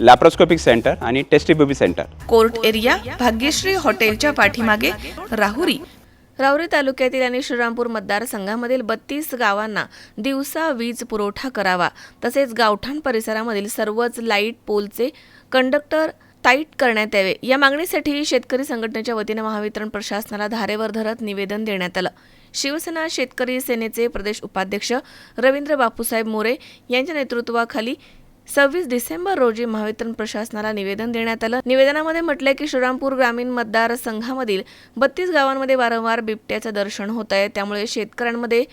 Laparoscopic centre आणि test tube baby centre court area Bhagyashree हॉटेलच्या पाठीमागे राहुरी. राहुरी तालुक्यातील आणि श्रीरामपूर मतदारसंघामधील बत्तीस गावांना दिवसा वीज पुरवठा करावा. तसेच गावठाण परिसरामधील सर्वच लाइट पोलचे कंडक्टर टाईट करण्यात यावे. या मागणीसाठी शेतकरी संघटनेच्या वतीनं महावितरण प्रशासनाला धारेवर धरत निवेदन देण्यात आलं. शिवसेना शेतकरी सेनेचे प्रदेश उपाध्यक्ष रवींद्र बापूसाहेब मोरे यांच्या नेतृत्वाखाली सव्वीस डिसेंबर रोजी महावितरण प्रशासनाला निवेदन देण्यात आलं. निवेदनामध्ये म्हटलंय की श्रीरामपूर ग्रामीण मतदारसंघामधील बत्तीस गावांमध्ये वारंवार बिबट्याचं दर्शन होत आहे. त्यामुळे शेतकऱ्यांमध्ये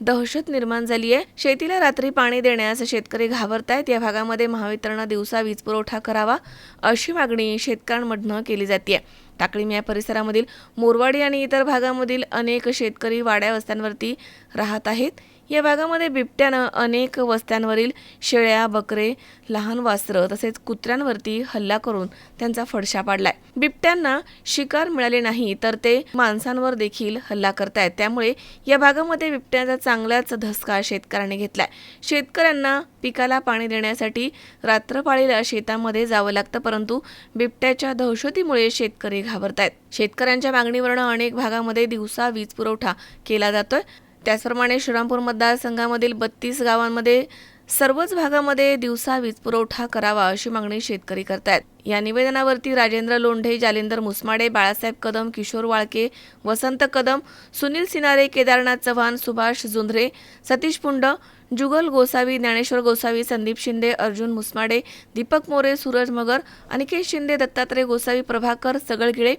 दहशत निर्माण झाली आहे. शेतीला रात्री पाणी देण्यास शेतकरी घाबरत आहेत या भागामध्ये महावितरण दिवसा वीज पुरवठा करावा अशी मागणी शेतकऱ्यांमधनं केली जाते टाकळीम या परिसरामधील मोरवाडी आणि इतर भागामधील अनेक शेतकरी वाड्या वस्त्यांवरती राहत आहेत. या भागामध्ये बिबट्यानं अनेक वस्त्यांवरील शेळ्या बकरे लहान वासरं तसेच कुत्र्यांवरती हल्ला करून त्यांचा फडशा पाडलाय. बिबट्यांना शिकार मिळाले नाही तर ते माणसांवर देखील हल्ला करतायत. त्यामुळे या भागामध्ये बिबट्याचा चांगलाच धसका शेतकऱ्यांनी घेतलाय. शेतकऱ्यांना पिकाला पाणी देण्यासाठी रात्रपाळीला शेतामध्ये जावं लागतं परंतु बिबट्याच्या दहशतीमुळे शेतकरी घाबरतायत. शेतकऱ्यांच्या मागणीवरनं अनेक भागामध्ये दिवसा वीज पुरवठा केला जातोय. त्याचप्रमाणे श्रीरामपूर मतदारसंघामधील बत्तीस गावांमध्ये सर्वच भागामध्ये दिवसा वीज पुरवठा करावा अशी मागणी शेतकरी करतात या निवेदनावरती राजेंद्र लोंढे जालिंदर मुसमाडे बाळासाहेब कदम किशोर वाळके वसंत कदम सुनील सिनारे केदारनाथ चव्हाण सुभाष जुंधरे सतीश पुंड जुगल गोसावी ज्ञानेश्वर गोसावी संदीप शिंदे अर्जुन मुसमाडे दीपक मोरे सूरज मगर अनिकेत शिंदे दत्तात्रय गोसावी प्रभाकर सगळगिळे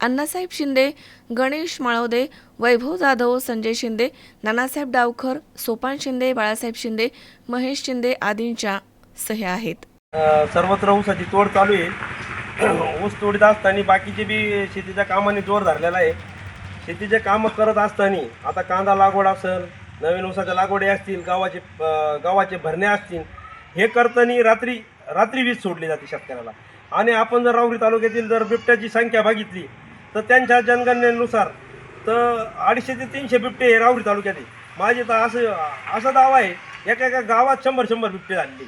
अण्णासाहेब शिंदे गणेश माळवदे वैभव जाधव संजय शिंदे नानासाहेब डावखर सोपान शिंदे बाळासाहेब शिंदे महेश शिंदे आदींच्या सह्या आहेत. सर्वत्र ऊसाची तोड चालू आहे. ऊस तोडीत असताना बाकीचे बी शेतीच्या कामाने जोर धरलेला आहे. शेतीचे कामं करत असताना आता कांदा लागवड असेल नवीन ऊसाच्या लागवडी असतील गावाचे गावाचे भरणे असतील हे करताना रात्री रात्री वीज सोडली जाते शेतकऱ्याला. आणि आपण जर रावरी तालुक्यातील जर बिबट्याची संख्या बघितली तर त्यांच्या जनगणनेनुसार तर अडीचशे ते तीनशे बिबटे हे राहुरी तालुक्यात आहे माझे तर असं असा दावा आहे एका एका गावात शंभर शंभर बिबटे झालेली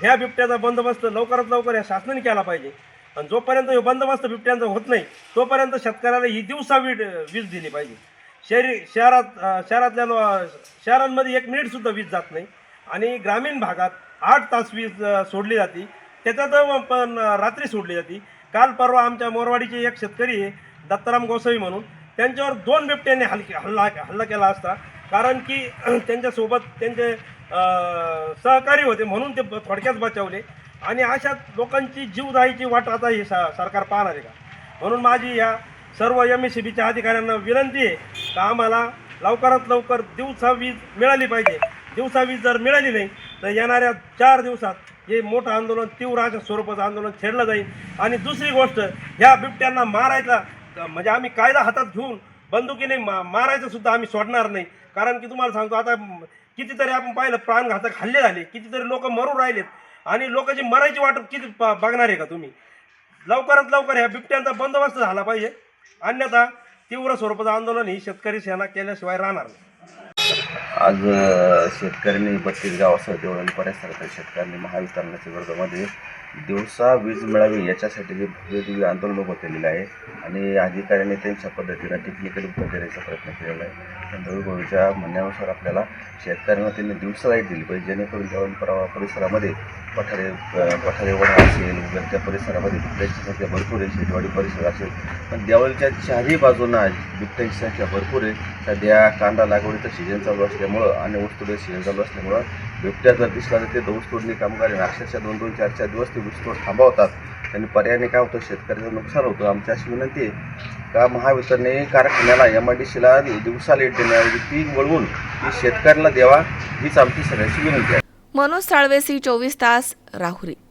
ह्या बिबट्याचा बंदोबस्त लवकरात लवकर या शासनाने केला पाहिजे. आणि जोपर्यंत हे बंदोबस्त बिबट्यांचा होत नाही तोपर्यंत शेतकऱ्याला ही दिवसा वीज वीज दिली पाहिजे. शहरी शहरात शहरातल्या शहरांमध्ये एक मिनिटसुद्धा वीज जात नाही. आणि ग्रामीण भागात आठ तास वीज सोडली जाते. त्याच्यात पण रात्री सोडली जाते. काल परवा आमच्या मोरवाडीचे एक शेतकरी आहे दत्ताराम गोसावी म्हणून त्यांच्यावर दोन बिबट्यांनी हलके हल्ला हल्ला केला असता. कारण की त्यांच्यासोबत त्यांचे सहकारी होते म्हणून ते थोडक्यात बचावले. आणि अशा लोकांची जीवदायीची वाट आता हे सा सरकार पाहणार आहे का? म्हणून माझी या सर्व एम एस सी बीच्या अधिकाऱ्यांना विनंती आहे का आम्हाला लवकरात लवकर दिवसा वीज मिळाली पाहिजे. दिवसा वीज जर मिळाली नाही तर येणाऱ्या चार दिवसात हे मोठं आंदोलन तीव्र अशा स्वरूपाचं आंदोलन छेडलं जाईल. आणि दुसरी गोष्ट ह्या बिबट्यांना मारायचा म्हणजे आम्ही कायदा हातात घेऊन बंदुकीने मा मारायचं सुद्धा आम्ही सोडणार नाही. कारण की तुम्हाला सांगतो आता कितीतरी आपण पाहिलं प्राणघातक हल्ले झाले कितीतरी लोक मरून राहिलेत. आणि लोकांची मरायची वाट किती बघणार आहे का तुम्ही? लवकरात लवकर ह्या बिबट्यांचा बंदोबस्त झाला पाहिजे. अन्यथा तीव्र स्वरूपाचं आंदोलन ही शेतकरी सेना केल्याशिवाय राहणार नाही. आज शेतकऱ्यांनी बत्तीस गावासह देवळाली परिसरातील शेतकऱ्यांनी महावितरणाच्या विरोधामध्ये दिवसा वीज मिळावी याच्यासाठी हे भव्य दिव्य आंदोलन उभं केलेलं आहे. आणि अधिकाऱ्यांनी त्यांच्या पद्धतीनं टेक्निकली उत्तर देण्याचा प्रयत्न केलेला आहे. पण म्हणण्यानुसार आपल्याला शेतकऱ्यांना त्यांनी दिवसा लाइट दिली पाहिजे जेणेकरून देवळाली परवा परिसरामध्ये पठारे पठारे वडा असेल वगैरे त्या परिसरामध्ये बिबट्यांची संख्या भरपूर आहे शेतीवाडी परिसर असेल. पण देवळच्या चारही बाजूंना बिबट्यांची संख्या भरपूर आहे. सध्या कांदा लागवडीचं सीजन चालू असल्यामुळं आणि ऊसतोडीचं सीजन चालू असल्यामुळं बिबट्या जर दिसला तर ते तोडणी कामगार अक्षरशः दोन दोन चार चार दिवस ते ऊसतोड थांबवतात. आणि पर्यायाने काय होतं? शेतकऱ्याचं नुकसान होतं. आमची अशी विनंती आहे का महावितरणने कारखान्याला एम आय डी सीला दिवसा लेट देण्याऐवजी ती वळवून ती शेतकऱ्याला द्यावा हीच आमची सगळ्यांची विनंती आहे. मनोज साळवेसी चोवीस तास राहुरी.